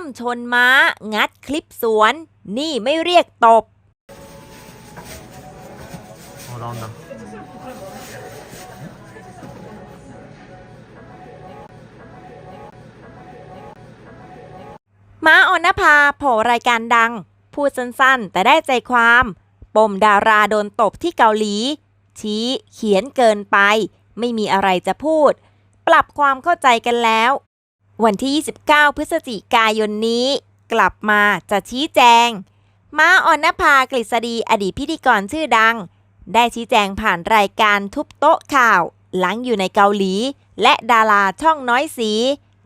มชนม้า งัดคลิปสวน นี่ไม่เรียกตบ 어 나온다. ม้าออนภาโผรายการดัง พูดสั้นๆ แต่ได้ใจความ ปมดาราโดนตบที่เกาหลี ชี้เขียนเกินไป ไม่มีอะไรจะพูด ปรับความเข้าใจกันแล้ว วันที่ 29 พฤศจิกายนนี้ กลับมาจะชี้แจง ม้าออนภากฤษฎีอดีตพิธีกรชื่อดัง ได้ชี้แจงผ่านรายการทุบโต๊ะข่าว หลังอยู่ในเกาหลี และดาราช่องน้อยสี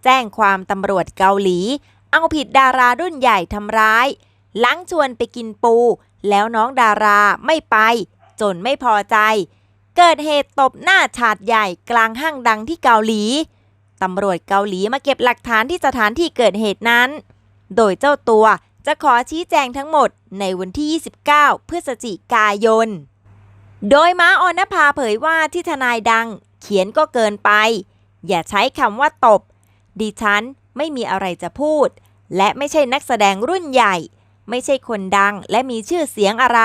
แจ้งความตำรวจเกาหลี เอาผิดดารารุ่นใหญ่ทำร้าย หลังชวนไปกินปู แล้วน้องดาราไม่ไป จนไม่พอใจ เกิดเหตุตบหน้าฉาดใหญ่กลางห้างดังที่เกาหลี ตำรวจเกาหลีมาเก็บหลักฐานที่สถานที่เกิดเหตุนั้น โดยเจ้าตัวจะขอชี้แจงทั้งหมดในวันที่ 29 พฤศจิกายน โดยม้าออนภาเผยว่าที่ทนายดังเขียนก็เกินไป อย่าใช้คำว่าตบ ดิฉันไม่มีอะไรจะพูด และไม่ใช่นักแสดงรุ่นใหญ่ ไม่ใช่คนดังและมีชื่อเสียงอะไร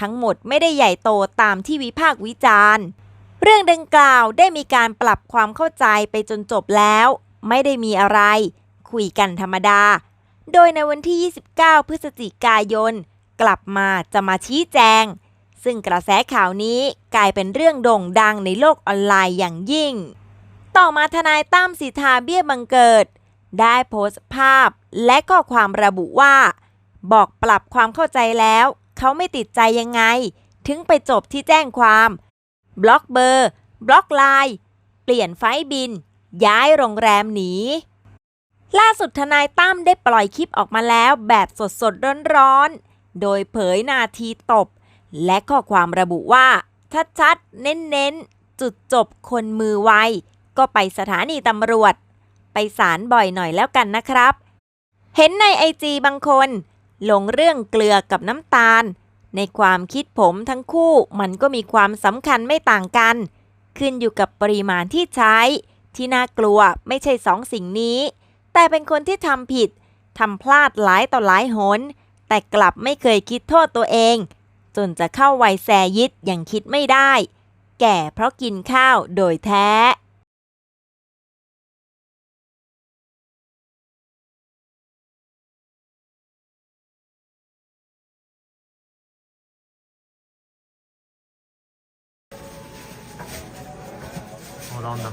ทั้งหมดไม่ได้ใหญ่โตตามที่วิพากษ์วิจารณ์ เรื่องดังกล่าวได้มีการปรับความเข้าใจไปจนจบแล้ว ไม่ได้มีอะไร คุยกันธรรมดา โดยในวันที่ 29 พฤศจิกายน กลับมาจะมาชี้แจง ซึ่งกระแสข่าวนี้กลายเป็นเรื่องโด่งดังในโลกออนไลน์อย่างยิ่ง ต่อมาทนายตั้มสิทธาเบี้ยบังเกิด ได้โพสต์ภาพและข้อความระบุว่า บอกปรับความเข้าใจแล้ว เขาไม่ติดใจยังไง ถึงไปจบที่แจ้งความ บล็อกเบอร์ บล็อกไลน์เปลี่ยนไฟบิน ย้ายโรงแรมหนี ล่าสุดทนายตั้มได้ปล่อยคลิปออกมาแล้วแบบสดสดร้อนๆโดยเผยนาทีตบ และข้อความระบุว่า ชัดๆ เน้นๆ จุดจบคนมือไว ก็ไปสถานีตำรวจ ไปศาลบ่อยหน่อยแล้วกันนะครับ เห็นในไอจีบางคน ลงเรื่องเกลือกับน้ำตาล ในความคิดผมทั้งคู่มันก็มีความสำคัญไม่ต่างกัน ขึ้นอยู่กับปริมาณที่ใช้ ที่น่ากลัวไม่ใช่สองสิ่งนี้ แต่เป็นคนที่ทำผิดทำพลาดหลายต่อหลายหน แต่กลับไม่เคยคิดโทษตัวเอง จนจะเข้าวัยแซยิดย่างคิดไม่ได้ แก่เพราะกินข้าวโดยแท้ 不知道呢。